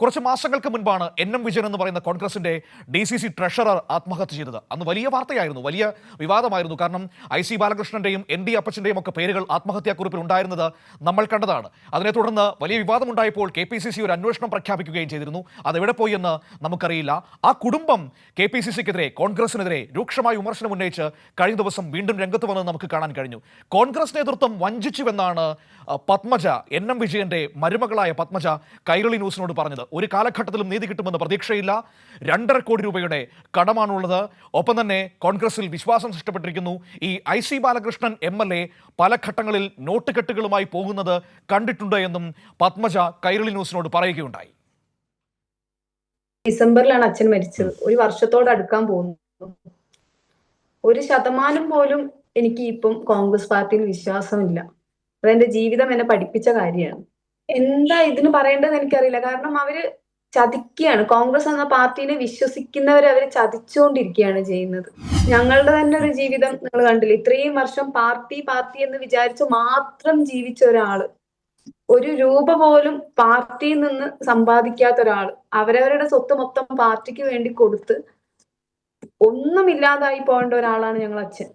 കുറച്ച് മാസങ്ങൾക്ക് മുൻപാണ് എൻ എം വിജയൻ എന്ന് പറയുന്ന കോൺഗ്രസിന്റെ ഡി സി സി ട്രഷറർ ആത്മഹത്യ ചെയ്തത്. അന്ന് വലിയ വാർത്തയായിരുന്നു വലിയ വിവാദമായിരുന്നു. കാരണം ഐ സി ബാലകൃഷ്ണന്റെയും എൻ ഡി അപ്പച്ചന്റെയും ഒക്കെ പേരുകൾ ആത്മഹത്യാക്കുറിപ്പിൽ ഉണ്ടായിരുന്നത് നമ്മൾ കണ്ടതാണ്. അതിനെ തുടർന്ന് വലിയ വിവാദമുണ്ടായപ്പോൾ കെ പി സി സി ഒരു അന്വേഷണം പ്രഖ്യാപിക്കുകയും ചെയ്തിരുന്നു. അതെവിടെ പോയി എന്ന് നമുക്കറിയില്ല. ആ കുടുംബം കെ പി സി സിക്കെതിരെ കോൺഗ്രസിനെതിരെ രൂക്ഷമായ വിമർശനം ഉന്നയിച്ച് കഴിഞ്ഞ ദിവസം വീണ്ടും രംഗത്ത് വന്നത് നമുക്ക് കാണാൻ കഴിഞ്ഞു. കോൺഗ്രസ് നേതൃത്വം വഞ്ചിച്ചുവെന്നാണ് പത്മജ എൻ എം വിജയന്റെ മരുമകളായ പത്മജ കൈരളി ന്യൂസിനോട് പറഞ്ഞത്. ഒരു കാലഘട്ടത്തിലും നീതി കിട്ടുമെന്ന് പ്രതീക്ഷയില്ല. രണ്ടര കോടി രൂപയുടെ കടമാണുള്ളത്. ഒപ്പം തന്നെ കോൺഗ്രസിൽ വിശ്വാസം നഷ്ടപ്പെട്ടിരിക്കുന്നു ഈ I C Balakrishnan M L A പല ഘട്ടങ്ങളിൽ നോട്ടുകെട്ടുകളുമായി പോകുന്നത് കണ്ടിട്ടുണ്ട് എന്നും പത്മജ കൈരളി ന്യൂസിനോട് പറയുകയുണ്ടായി. ഡിസംബറിലാണ് അച്ഛൻ മരിച്ചത്. ഒരു വർഷത്തോട് അടുക്കാൻ പോകുന്നു. ഒരു ശതമാനം പോലും എനിക്ക് ഇപ്പം കോൺഗ്രസ് പാർട്ടിയിൽ വിശ്വാസമില്ല. അതെന്റെ ജീവിതം എന്നെ പഠിപ്പിച്ച കാര്യമാണ്. എന്താ ഇതിന് പറയേണ്ടതെന്ന് എനിക്കറിയില്ല. കാരണം അവർ ചതിക്കുകയാണ്. കോൺഗ്രസ് എന്ന പാർട്ടീനെ വിശ്വസിക്കുന്നവരെ അവർ ചതിച്ചുകൊണ്ടിരിക്കുകയാണ് ചെയ്യുന്നത്. ഞങ്ങളുടെ തന്നെ ഒരു ജീവിതം നിങ്ങൾ കണ്ടില്ല? ഇത്രയും വർഷം പാർട്ടി പാർട്ടി എന്ന് വിചാരിച്ച് മാത്രം ജീവിച്ച ഒരാൾ ഒരു രൂപ പോലും പാർട്ടിയിൽ നിന്ന് സമ്പാദിക്കാത്ത ഒരാൾ അവരവരുടെ സ്വത്ത് മൊത്തം പാർട്ടിക്ക് വേണ്ടി കൊടുത്ത് ഒന്നും ഇല്ലാതായി പോകേണ്ട ഒരാളാണ് ഞങ്ങൾ അച്ഛൻ.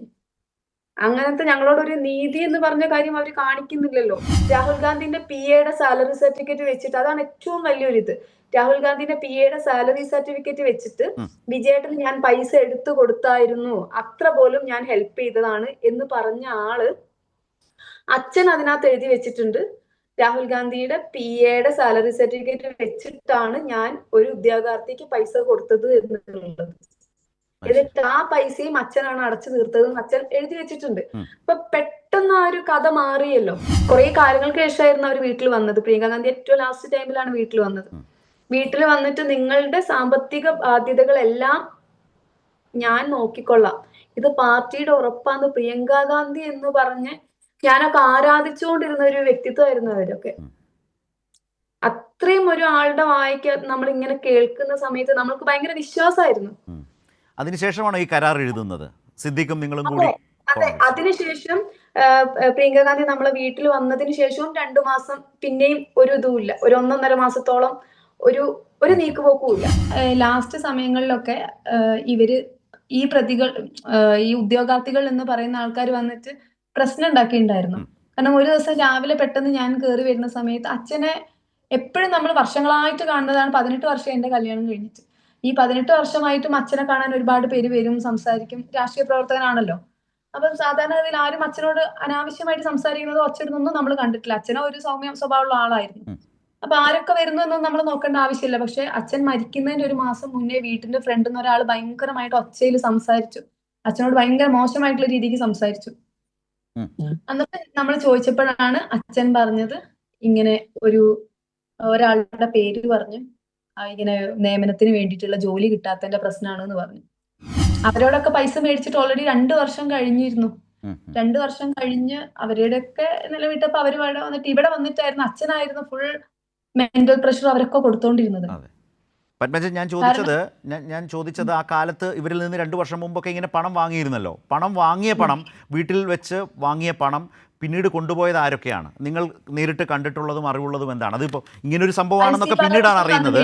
അങ്ങനത്തെ ഞങ്ങളോടൊരു നീതി എന്ന് പറഞ്ഞ കാര്യം അവർ കാണിക്കുന്നില്ലല്ലോ. രാഹുൽ ഗാന്ധിന്റെ പി എയുടെ സാലറി സർട്ടിഫിക്കറ്റ് വെച്ചിട്ട് അതാണ് ഏറ്റവും വലിയൊരു ഇത് രാഹുൽ ഗാന്ധിന്റെ പി എയുടെ സാലറി സർട്ടിഫിക്കറ്റ് വെച്ചിട്ട് ഉം. വിജയേട്ടന് ഞാൻ പൈസ എടുത്തു കൊടുത്തായിരുന്നു. അത്ര പോലും ഞാൻ ഹെൽപ്പ് ചെയ്തതാണ് എന്ന് പറഞ്ഞ ആൾ അച്ഛൻ അതിനകത്ത് എഴുതി വെച്ചിട്ടുണ്ട്. രാഹുൽ ഗാന്ധിയുടെ പി എയുടെ സാലറി സർട്ടിഫിക്കറ്റ് വെച്ചിട്ടാണ് ഞാൻ ഒരു ഉദ്യോഗാർത്ഥിക്ക് പൈസ കൊടുത്തത് എന്നുള്ളത്. എന്നിട്ട് ആ പൈസയും അച്ഛനാണ് അടച്ചു തീർത്തതെന്ന് അച്ഛൻ എഴുതി വെച്ചിട്ടുണ്ട്. അപ്പൊ പെട്ടെന്ന് ആ ഒരു കഥ മാറിയല്ലോ. കുറെ കാലങ്ങൾക്ക് ശേഷമായിരുന്നു അവർ വീട്ടിൽ വന്നത്. പ്രിയങ്ക ഗാന്ധി ഏറ്റവും ലാസ്റ്റ് ടൈമിലാണ് വീട്ടിൽ വന്നത്. വീട്ടിൽ വന്നിട്ട് നിങ്ങളുടെ സാമ്പത്തിക ബാധ്യതകളെല്ലാം ഞാൻ നോക്കിക്കൊള്ളാം. ഇത് പാർട്ടിയുടെ ഉറപ്പാന്ന് പ്രിയങ്ക ഗാന്ധി എന്ന് പറഞ്ഞ് ഞാനൊക്കെ ആരാധിച്ചുകൊണ്ടിരുന്ന ഒരു വ്യക്തിത്വമായിരുന്നു അവരൊക്കെ. അത്രയും ഒരു ആളുടെ വായിക്ക നമ്മൾ ഇങ്ങനെ കേൾക്കുന്ന സമയത്ത് നമ്മൾക്ക് ഭയങ്കര വിശ്വാസമായിരുന്നു. അതിനുശേഷമാണോ ഈ കരാർ എഴുതുന്നത്? സിദ്ദിഖും നിങ്ങളും കൂടി അതെ. അതിനുശേഷം പ്രിയങ്ക ഗാന്ധി നമ്മളെ വീട്ടിൽ വന്നതിന് ശേഷവും രണ്ടു മാസം പിന്നെയും ഒരു ഇതുമില്ല ഒരു ഒന്നൊന്നര മാസത്തോളം ഒരു ഒരു നീക്കുപോക്കും ഇല്ല. ലാസ്റ്റ് സമയങ്ങളിലൊക്കെ ഇവർ ഈ പ്രതികൾ ഈ ഉദ്യോഗാർത്ഥികൾ എന്ന് പറയുന്ന ആൾക്കാർ വന്നിട്ട് പ്രശ്നം ഉണ്ടാക്കിയിട്ടുണ്ടായിരുന്നു. കാരണം ഒരു ദിവസം രാവിലെ പെട്ടെന്ന് ഞാൻ കയറി വരുന്ന സമയത്ത് അച്ഛനെ എപ്പോഴും നമ്മൾ വർഷങ്ങളായിട്ട് കാണുന്നതാണ് പതിനെട്ട് വർഷം എന്റെ കല്യാണം കഴിഞ്ഞിട്ട്. ഈ പതിനെട്ട് വർഷമായിട്ടും അച്ഛനെ കാണാൻ ഒരുപാട് പേര് വരും സംസാരിക്കും. രാഷ്ട്രീയ പ്രവർത്തകനാണല്ലോ. അപ്പം സാധാരണഗതിയിൽ ആരും അച്ഛനോട് അനാവശ്യമായിട്ട് സംസാരിക്കുന്നതോ ഒച്ചിടുന്നൊന്നും നമ്മൾ കണ്ടിട്ടില്ല. അച്ഛനെ ഒരു സൗമ്യ സ്വഭാവമുള്ള ആളായിരുന്നു. അപ്പൊ ആരൊക്കെ വരുന്നു എന്നൊന്നും നമ്മൾ നോക്കേണ്ട ആവശ്യമില്ല. പക്ഷെ അച്ഛൻ മരിക്കുന്നതിന്റെ ഒരു മാസം മുന്നേ വീട്ടിന്റെ ഫ്രണ്ടിൽ നിന്ന് ഒരാൾ ഭയങ്കരമായിട്ട് ഒച്ചയിൽ സംസാരിച്ചു. അച്ഛനോട് ഭയങ്കര മോശമായിട്ടുള്ള രീതിക്ക് സംസാരിച്ചു. അന്നത്തെ നമ്മൾ ചോദിച്ചപ്പോഴാണ് അച്ഛൻ പറഞ്ഞത് ഇങ്ങനെ ഒരു ഒരാളുടെ പേര് പറഞ്ഞു ഇങ്ങനെ നിയമനത്തിന് വേണ്ടിയിട്ടുള്ള ജോലി കിട്ടാത്തതിന്റെ പ്രശ്നമാണ് എന്ന് പറഞ്ഞു. അവരോടൊക്കെ പൈസ മേടിച്ചിട്ട് ഓൾറെഡി രണ്ട് വർഷം കഴിഞ്ഞിരുന്നു. രണ്ട് വർഷം കഴിഞ്ഞ് അവരുടെയൊക്കെ നിലവിട്ടപ്പോ അവർ ഇവിടെ വന്നിട്ട് ഇവിടെ വന്നിട്ടായിരുന്നു അച്ഛനായിരുന്നു ഫുൾ മെന്റൽ പ്രഷർ അവരൊക്കെ കൊടുത്തോണ്ടിരുന്നത്. പത്മജൻ ഞാൻ ചോദിച്ചത് ഞാൻ ചോദിച്ചത് ആ കാലത്ത് ഇവരിൽ നിന്ന് രണ്ട് വർഷം മുമ്പൊക്കെ ഇങ്ങനെ പണം വാങ്ങിയിരുന്നല്ലോ. പണം വാങ്ങിയ പണം വീട്ടിൽ വെച്ച് വാങ്ങിയ പണം പിന്നീട് കൊണ്ടുപോയത് ആരൊക്കെയാണ്? നിങ്ങൾ നേരിട്ട് കണ്ടിട്ടുള്ളതും അറിവുള്ളതും എന്താണ്? അതിപ്പോ ഇങ്ങനൊരു സംഭവമാണെന്നൊക്കെ ഐ സി പിന്നീടാണ് അറിയുന്നത്.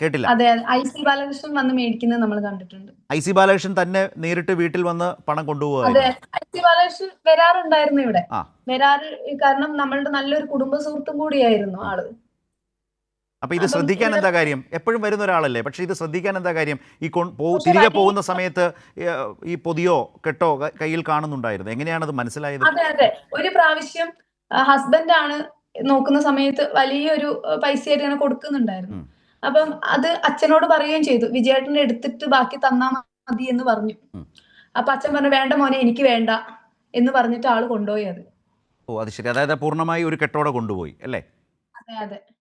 കേട്ടില്ല? അതെ ഐ സി ബാലകൃഷ്ണൻ വന്ന് മേടിക്കുന്നത് നമ്മൾ കണ്ടിട്ടുണ്ട്. ഐ സി ബാലകൃഷ്ണൻ തന്നെ നേരിട്ട് വീട്ടിൽ വന്ന് പണം അതെ കൊണ്ടുപോകുമായിരുന്നു ഐ സി ബാലകൃഷ്ണൻ വരാറുണ്ടായിരുന്നു ഇവിടെ. വരാറ് കാരണം നമ്മളുടെ നല്ലൊരു കുടുംബ സുഹൃത്തും കൂടിയായിരുന്നു ആൾ. അപ്പൊ ഇത് ശ്രദ്ധിക്കാൻ എന്താ കാര്യം? എപ്പോഴും വരുന്ന ഒരാളല്ലേ? പക്ഷെ ഇത് ശ്രദ്ധിക്കാൻ എന്താ കാര്യം? ഈ തിരികെ പോകുന്ന സമയത്ത് ഈ പൊതിയോ കെട്ടോ കയ്യിൽ കാണുന്നുണ്ടായിരുന്നു. എങ്ങനെയാണ് അത് മനസ്സിലായത്? അതെ അതെ. ഒരു പ്രാവശ്യം ഹസ്ബൻഡ് ആണ് നോക്കുന്ന സമയത്ത് വലിയൊരു പൈസ പൈസയായിട്ട് ഇങ്ങനെ കൊടുക്കുന്നുണ്ടായിരുന്നു. അപ്പം അത് അച്ഛനോട് പറയുകയും ചെയ്തു. വിജയേട്ടനെ എടുത്തിട്ട് ബാക്കി തന്നാ മതി എന്ന് പറഞ്ഞു. അപ്പൊ അച്ഛൻ പറഞ്ഞു വേണ്ട മോനെ എനിക്ക് വേണ്ട എന്ന് പറഞ്ഞിട്ട് ആൾ കൊണ്ടുപോയി അത്. ഓ അത് ശരി. അതായത് പൂർണമായി ഒരു കെട്ടോടെ കൊണ്ടുപോയി അല്ലേ? അതെ അതെ.